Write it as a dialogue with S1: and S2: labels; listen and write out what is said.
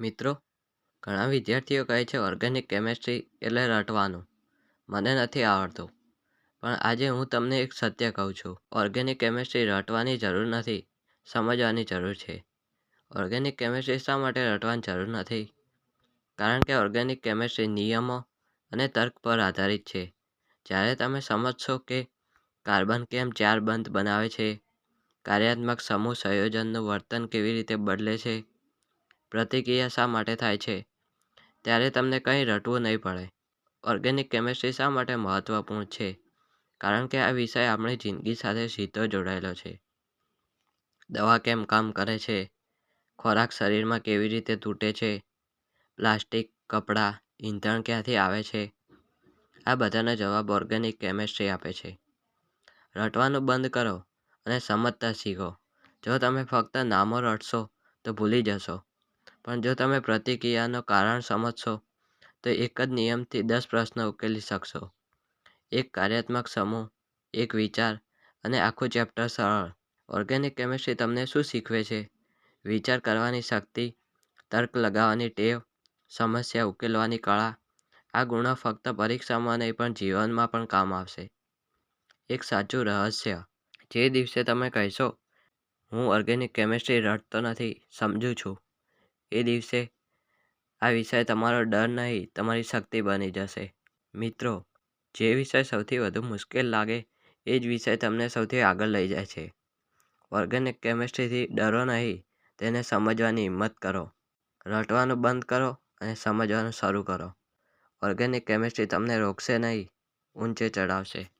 S1: મિત્રો, ઘણા વિદ્યાર્થીઓ કહે છે ઓર્ગેનિક કેમેસ્ટ્રી એટલે રટવાનું. મને નથી આવડતું, પણ આજે હું તમને એક સત્ય કહું છું. ઓર્ગેનિક કેમેસ્ટ્રી રટવાની જરૂર નથી, સમજવાની જરૂર છે. ઓર્ગેનિક કેમેસ્ટ્રી શા માટે રટવાની જરૂર નથી? કારણ કે ઓર્ગેનિક કેમેસ્ટ્રી નિયમો અને તર્ક પર આધારિત છે. જ્યારે તમે સમજશો કે કાર્બન કેમ ચાર બંધ બનાવે છે, કાર્યાત્મક સમૂહ સંયોજનનું વર્તન કેવી રીતે બદલે છે પ્રતિક્રિયા શા માટે થાય છે? ત્યારે તમને કંઈ રટવું નહીં પડે. ઓર્ગેનિક કેમેસ્ટ્રી શા માટે મહત્ત્વપૂર્ણ છે? કારણ કે આ વિષય આપણી જિંદગી સાથે સીધો જોડાયેલો છે. દવા કેમ કામ કરે છે? ખોરાક શરીરમાં કેવી રીતે તૂટે છે? પ્લાસ્ટિક, કપડાં ઈંધણ ક્યાંથી આવે છે? આ બધાના જવાબ ઓર્ગેનિક કેમેસ્ટ્રી આપે છે. રટવાનું બંધ કરો અને સમજતા શીખો. જો તમે ફક્ત નામો રટશો, તો ભૂલી જશો. પણ જો તમે પ્રતિક્રિયાનું કારણ સમજશો, તો એક જ નિયમથી દસ પ્રશ્નો ઉકેલી શકશો. એક કાર્યાત્મક સમૂહ, એક વિચાર અને આખું ચેપ્ટર સરળ. ઓર્ગેનિક કેમેસ્ટ્રી તમને શું શીખવે છે? વિચાર કરવાની શક્તિ, તર્ક લગાવવાની ટેવ, સમસ્યા ઉકેલવાની કળા, આ ગુણો ફક્ત પરીક્ષામાં નહીં, પણ જીવનમાં પણ કામ આવશે. એક સાચું રહસ્ય. જે દિવસે તમે કહેશો, હું ઓર્ગેનિક કેમેસ્ટ્રી રટતો નથી, સમજું છું. એ દિવસે આ વિષય તમારો ડર નહીં, તમારી શક્તિ બની જશે. મિત્રો, જે વિષય સૌથી વધુ મુશ્કેલ લાગે, એ જ વિષય તમને સૌથી આગળ લઈ જાય છે. ઓર્ગેનિક કેમેસ્ટ્રીથી ડરો નહીં, તેને સમજવાની હિંમત કરો. રટવાનું બંધ કરો અને સમજવાનું શરૂ કરો. ઓર્ગેનિક કેમેસ્ટ્રી તમને રોકશે નહીં, ઊંચે ચડાવશે